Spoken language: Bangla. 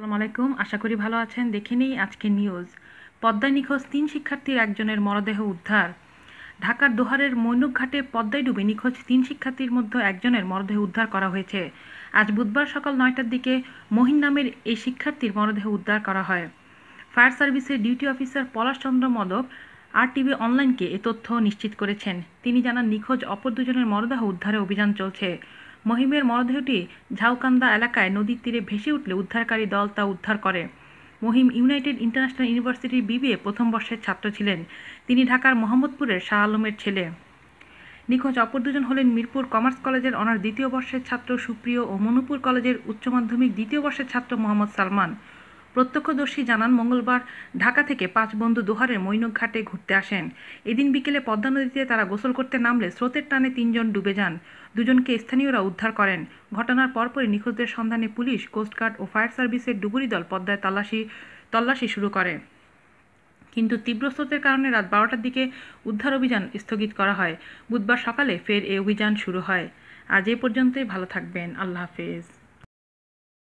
আসসালামু আলাইকুম। আশা করি ভালো আছেন। দেখে নেই আজকে নিউজ। পদ্মায় নিখোঁজ তিন শিক্ষার্থীর একজনের মরদেহ উদ্ধার। ঢাকার দোহারের মৈনুক ঘাটে পদ্মায় ডুবে নিখোঁজ তিন শিক্ষার্থীর মধ্যে একজনের মরদেহ উদ্ধার করা হয়েছে। আজ বুধবার সকাল নয়টার দিকে মহিন নামের এই শিক্ষার্থীর মরদেহ উদ্ধার করা হয়। ফায়ার সার্ভিসের duty officer Palash Chandra Modak R TV অনলাইনকে এ তথ্য নিশ্চিত করেছেন। তিনি জানান, নিখোঁজ অপর দুজনের মরদেহ উদ্ধারে অভিযান চলছে। মহিমের মরদেহটি ঝাউকান্দা এলাকায় নদীর তীরে ভেসে উঠলে উদ্ধারকারী দল তা উদ্ধার করে। মহিম ইউনাইটেড ইন্টারন্যাশনাল ইউনিভার্সিটির বিবিএ প্রথম বর্ষের ছাত্র ছিলেন। তিনি ঢাকার মোহাম্মদপুরের শাহ আলমের ছেলে। নিখোঁজ অপর দুজন হলেন মিরপুর কমার্স কলেজের অনার দ্বিতীয় বর্ষের ছাত্র সুপ্রিয় ও মনুপুর কলেজের উচ্চ মাধ্যমিক দ্বিতীয় বর্ষের ছাত্র মোহাম্মদ সালমান। প্রত্যক্ষদর্শী জানান, মঙ্গলবার ঢাকা থেকে পাঁচ বন্ধু দোহারের মৈনক ঘাটে ঘুরতে আসেন। এদিন বিকেলে পদ্মা নদীতে তারা গোসল করতে নামলে স্রোতের টানে তিনজন ডুবে যান। দুজনকে স্থানীয়রা উদ্ধার করেন। ঘটনার পরপরই নিখোঁজদের সন্ধানে পুলিশ কোস্টগার্ড ও ফায়ার সার্ভিসের ডুবুরি দল পদ্মায় তল্লাশি তল্লাশি শুরু করে। কিন্তু তীব্র স্রোতের কারণে রাত বারোটার দিকে উদ্ধার অভিযান স্থগিত করা হয়। বুধবার সকালে ফের এ অভিযান শুরু হয়। আজ এ পর্যন্তই, ভালো থাকবেন। আল্লাহ হাফেজ।